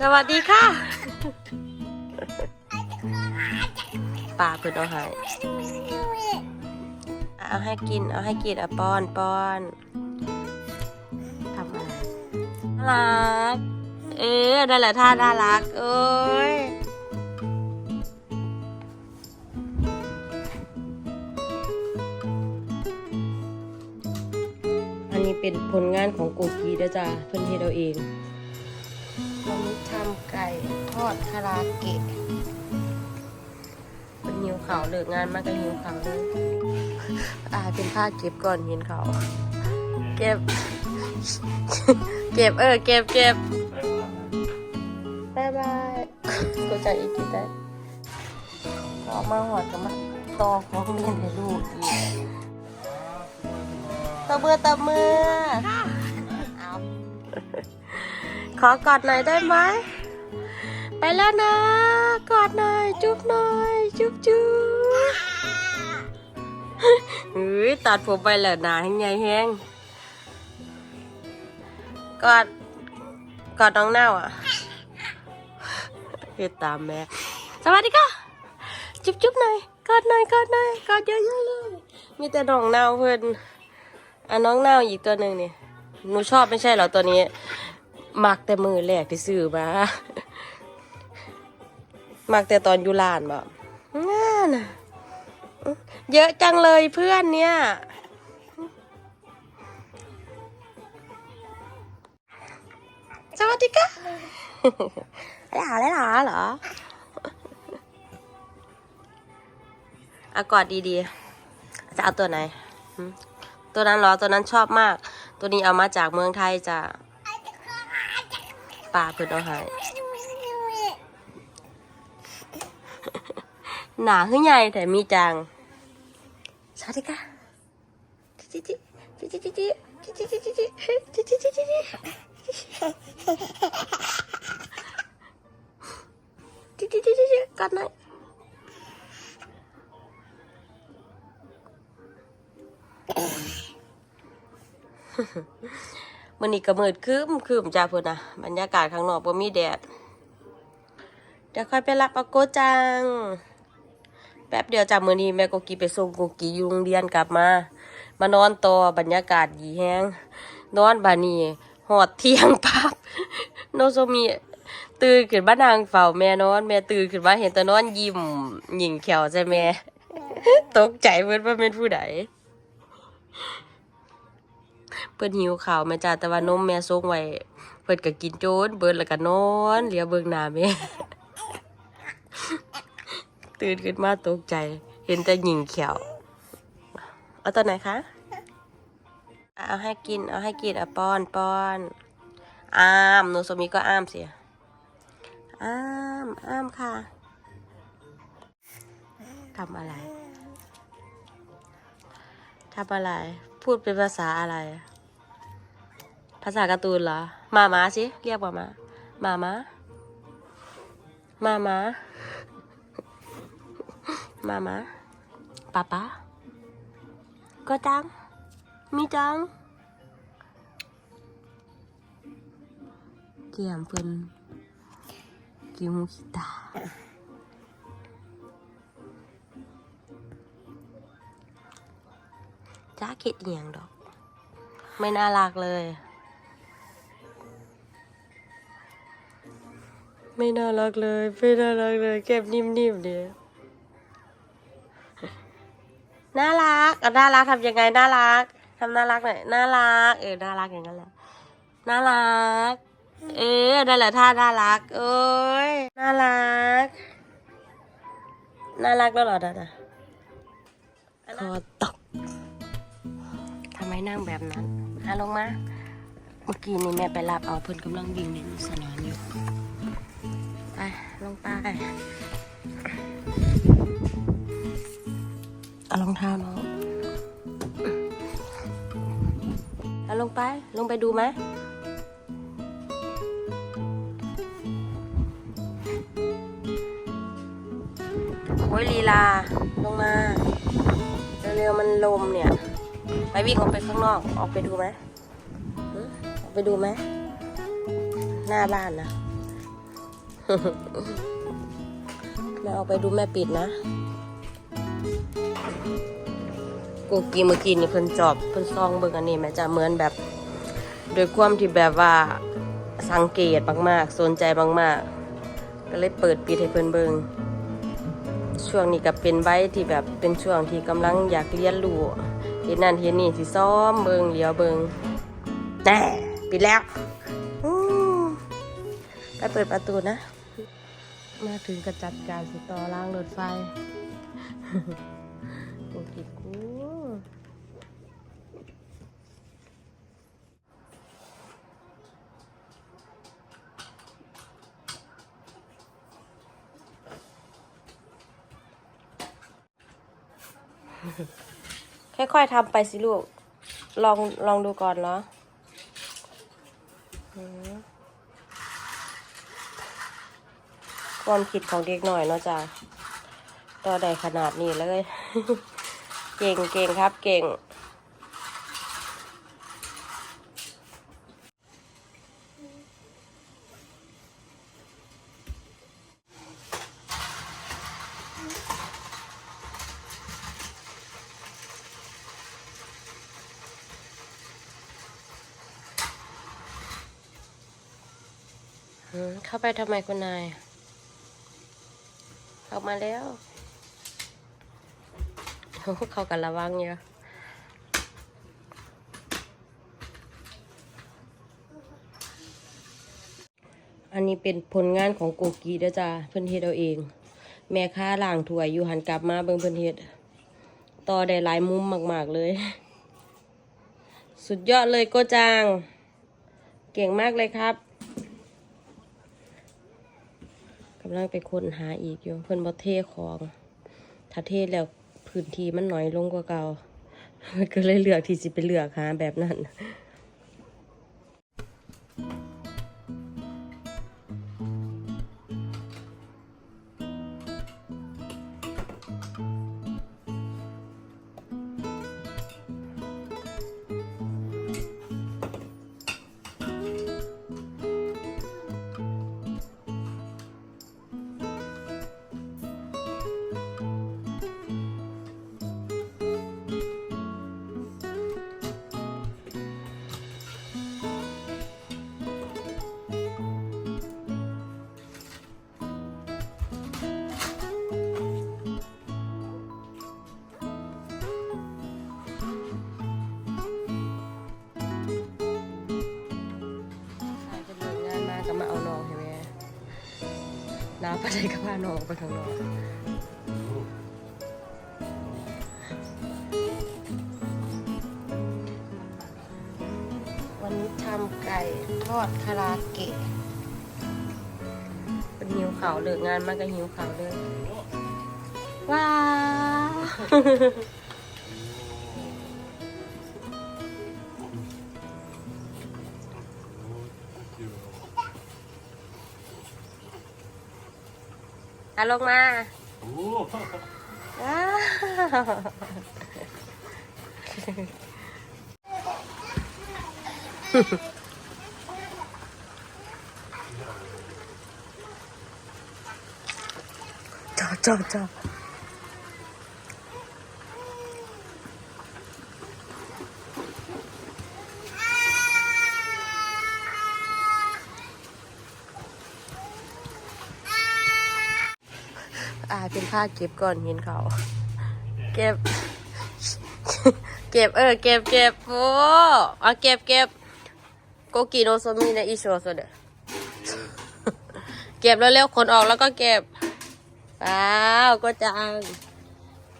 สวัสดีค่ะป่าเพิ่นเอาให้เอาให้กิน เอาให้กินอะป้อนป้อนทำอะไรน่ารัก เออนั่นแหละท่าน่ารักเอ้ยอันนี้เป็นผลงานของโกกีเด้อจ้าเพิ่นเฮ็ดเอาเอง ผมทำไก่ทอดคาราเกะเป็นหิวเขาวเลิกงานมากก็หิวเขาวเลยอ่าเป็นผ้าเก็บก่อนเห็นเขาเก็บ เก็บเออ เก็บเก็บบายบายกูจะอีกทีได้ออกมาหอดกับมาต่อของเรียนให้ลูกอีกตบมือตบมือเอาข อกอดหน่อยได้ไหม ไปแล้วนะ กอดหน่อย จุ๊บหน่อย จุ๊บจุ๊บเฮ้ยตัดผมไปแล้วหนาแห้งใหญ่แห้งกอด กอดน้องเน่าอะเฮ็ดตามแม่ สวัสดีค่ะ จุ๊บจุ๊บหน่อย กอดหน่อย กอดหน่อย กอดเยอะๆเลย มีแต่น้องเน่าเพิ่อนอะน้องเน่าอีกตัวหนึ่งนี่ หนูชอบไม่ใช่เหรอตัวนี้ มักแต่มือแรกที่ซื้อมา มักแต่ตอนอยูลานบ่งานน่ะเยอะจังเลยเพื่อนเนี่ยสวัสดีค่ะหลาหลาเหรออะกอดดีๆ จะเอาตัวไหน ตัวนั้นเหรอ ตัวนั้นชอบมาก ตัวนี้เอามาจากเมืองไทยจ้ะ ปลาเพิ่นเอาให้หนาขึ้นใหญ่แต่มีจัง สวัสดีค่ะจิจิจิจิจิจิจิจิจิจิจิ มันนี่ก็มืดคืมคืมจ้าเพื่อนนะบรรยากาศข้างนอกบ่มีแดด เดี๋ยวค่อยไปรับอาโกจัง แป๊บเดียวจากมือนี้แม่ก็กีไปส่งกกีอยุโรงเรียนกลับมา มานอนต่อบรรยากาศดีแห้งนอนบานีหอดเที่ยงปั๊บโนโซมีตื่นขึ้นมานางเฝ้าแม่นอน แม่ตื่นขึ้นมาเห็นแต่นอนยิ้มหยิ่งแขวใช่แม่ตกใจเพิ่นว่าเป็นผู้ใด เพิ่นหิวข้าวแม่จ้าแต่ว่านมแม่ส่งไว้เพิ่นก็กินโจนเบิดแล้วก็นอนเหลียวเบิ่งหน้าแม่ตื่นขึ้นมาตกใจ เห็นแต่หญิงเขียวเอาตัวไหนคะเอาให้กิน เอาให้กินเอะป้อนป้อนอ้ามโนโซมิก็อ้ามเสิอ้ามอ้ามค่ะทำอะไรทำอะไร พูดเป็นภาษาอะไร ภาษาการ์ตูนเหรอ มามาสิ เรียกมามา มามา มามา มามาป๊าป๊าก็จัง มีจัง เกี่ยมเพิ่นกิมูคิตาจ้าเกตอหย่างดอก ไม่น่ารักเลย ไม่น่ารักเลย ไม่น่ารักเลยเก็บนิ่มๆเดียน่ารักอะน่ารักทำยังไงน่ารักทำน่ารักหน่อยน่ารัก เออน่ารักอย่างนั้นแหละน่ารัก เออนั่นแหละท่าน่ารักเอ้ยน่ารักน่ารักแล้วเหรอดาดาคอตกทำไมนั่งแบบนั้นอะลงมา เมื่อกี้นี่แม่ไปรับเอาเพิ่นกำลังวิ่งในสนามอยู่ ลงไป เอารองเท้าน้องเอาลงไป ลงไปดูไหมโอ้ยลีลา ลงมา เร็วๆมันลมเนี่ย ไปวิ่งออกไปข้างนอก ออกไปดูไหมหึออกไปดูไหม หน้าบ้านนะ แม่ออกไปดูแม่ปิดนะกูกีเมื่อกี้นี่เพิ่นจอบเพิ่นซองเบิ่งอันนี้แม่จะเหมือนแบบโดยความที่แบบว่าสังเกตมากๆสนใจมากๆ ก็เลยเปิดปิดให้เพิ่นเบิ่งช่วงนี้ก็เป็นไว้ที่แบบเป็นช่วงที่กำลังอยากเรียนรู้เห็นนั่นเห็นนี่สิซ้อมเบิ่งเลี้ยวเบิ่งแน่ปิดแล้วไปเปิดประตูนะ มาถึงก็จัดการสิต่อล่างรถไฟกูกิดกูค่อยๆทำไปสิลูก ลองลองดูก่อนเหรออืม ความคิดของเด็กหน่อยเนาะจ้ะต่อได้ขนาดนี้เลย เก่งเก่งครับเก่ง เข้าไปทำไมคุณนาย เข้ามาแล้วโอ้เขากันระวังเยอะอันนี้เป็นผลงานของโกกีเด้อจ้าเพิ่นเฮ็ดเอาเอง แม่ค้าล่างถ้วยอยู่หันกลับมาเบิ่งเพิ่นเฮ็ดต่อได้หลายมุมมากๆเลย สุดยอดเลยโกจาง เก่งมากเลยครับ กำลังไปค้นหาอีกอยู่เพิ่นบ่เทของถ้าเทแล้วพื้นที่มันน้อยลงกว่าเก่าก็เลยเลือกที่จะไปเลือกหาแบบนั้น ไปไหนก็พาน้องไปข้างนอกวันนี้ทำไก่ทอดคาราเกะเป็นหิวเขาวเลิกงานมาก็หิวเขาวเลย ว้าว อะลงมาโอ้ว้าวจอดจอดจอดอ่า เป็นผ้าเก็บก่อนเห็นเขา เก็บ เก็บเออเก็บเก็บโอ้เอาเก็บเก็บโกกิโนโซมินะอิโชโซเดะเก็บแล้วเร็วๆขนออกแล้วก็เก็บว้าวก็จัง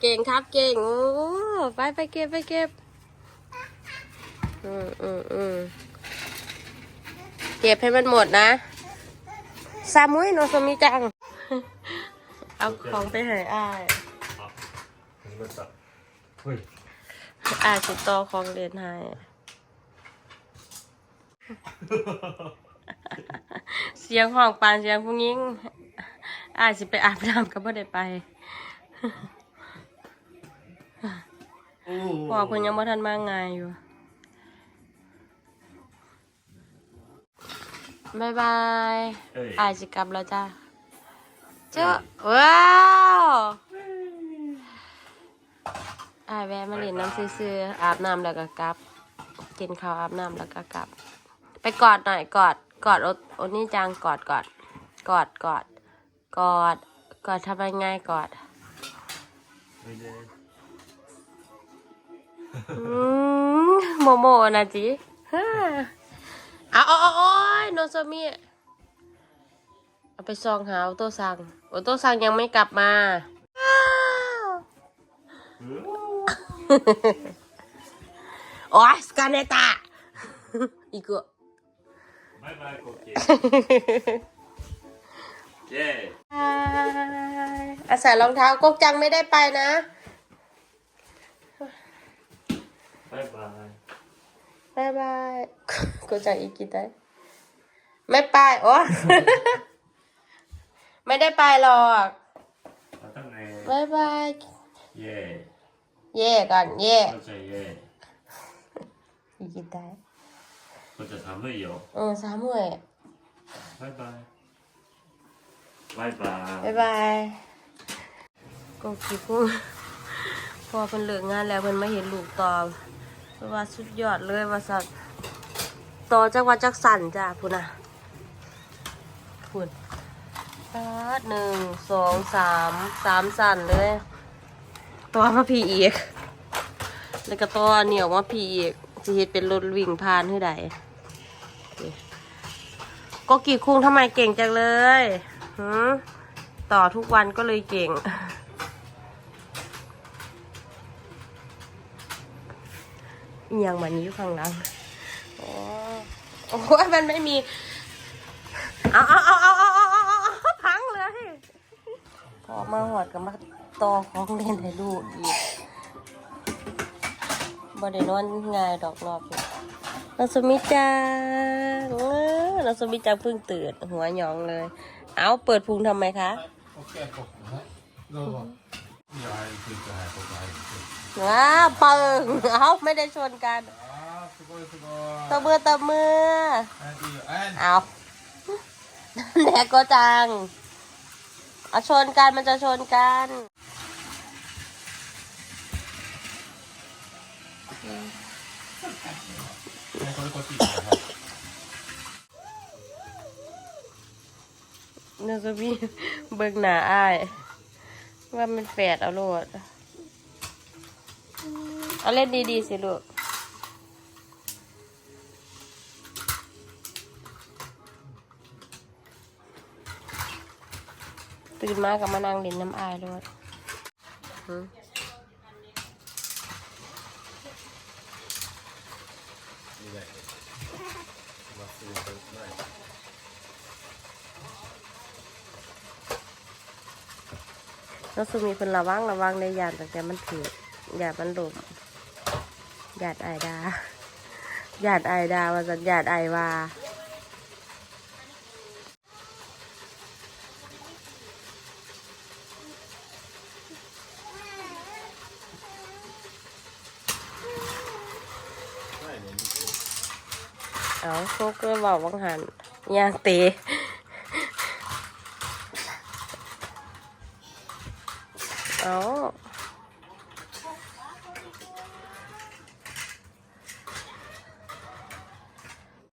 เก่งครับเก่งโอ้ไปไปเก็บไปเก็บอืมอืมอืมเก็บให้มันหมดนะซามุยโนโซมิจัง เอาของไปให้อ้ายอันนี้มันตัดเฮ้ยอาจสิต่อของเรียนให้เสียงห้องปานเสียงผู้หญิงอาจสิไปอาบน้ำก็บ่ได้ไปโอ้พอเพิ่นยังบ่ทันมาง่ายอยู่บายบายเอ้ยอายจะกลับแล้วจ้า เจ้าว้าวอายแวะมาเล่นน้ำซื่อๆอาบน้ำแล้วก็กลับ กินข้าวอาบน้ำแล้วก็กลับ ไปกอดหน่อยกอดกอดโอโอนี่จังกอดกอดกอดกอดกอดกอดทำยังไงกอดไม่ได้อืมโมโมนะจีฮ่าเอาเอาเอาโอ้ยโนโซมิเอา ไปซองหาโอโต้ซังโอโต้ซังยังไม่กลับมาอ้าวเออโอ้ยสกาเนตาอีกอะบายบายโอเคเย้อาศัยรองเท้ากกจังไม่ได้ไปนะบายบายบายบายกกจังอีกกี่ได้ไม่ไปโอ้ ไม่ได้ไปหรอกมาตั้งไงบายบายเย่เย่ก่อนเย่เข้าใจเย่อีกกี่ได้ก็จะทำไม่有เออสามหมื่นบายบายบายบาย บายบายก็คิดพูดพอเพิ่นเลิกงานแล้วเพิ่นมาเห็นลูกต่อเพราะว่าสุดยอดเลยว่าสัตว์ต่อจากวัดจักสันจ้ะพูดนะพูด ปาดหนึ่งสองสามสามสั่นเลย ตัวมาพีอีก แล้วก็ตัวเหนียวมาพีอีกจะเห็ดเป็นรถวิ่งผ่านให้ได้ก็กี่คุ้งทำไมเก่งจังเลยหืต่อทุกวันก็เลยเก่ง อย่างมันนี้ข้างหลังโอ้โหมันไม่มี เอาเอาเอาเอา ออกมาหอดกับมาตอของเล่นให้ลูกอีกบ่ไดนอนง่ายดอกรอบนี้เลาสมิจังเราสมิจังเพิ่งตื่นหัวหยองเลย เอาเปิดพุงทำไมคะว้าเปิงเอาไม่ได้ชนกันตะเมือตะเมือเอาแดกก็จัง อาชนกันมันจะชนกันน่าจะมีเบิกหนาอาย ว่ามันแฝดเอาโลด เอาเล่นดีๆสิลูก ตื่นมากับมานั่งเล่นน้ำอายด้วยหืมแล้วสุมีเพิ่นระวังระวังในยานตั้งแต่มันถือหยาดมันหลมหยาดไอดาหยาดไอดาว่าสัญญาดไอวา เอาโคกอร์บอกวังหันยางเตะ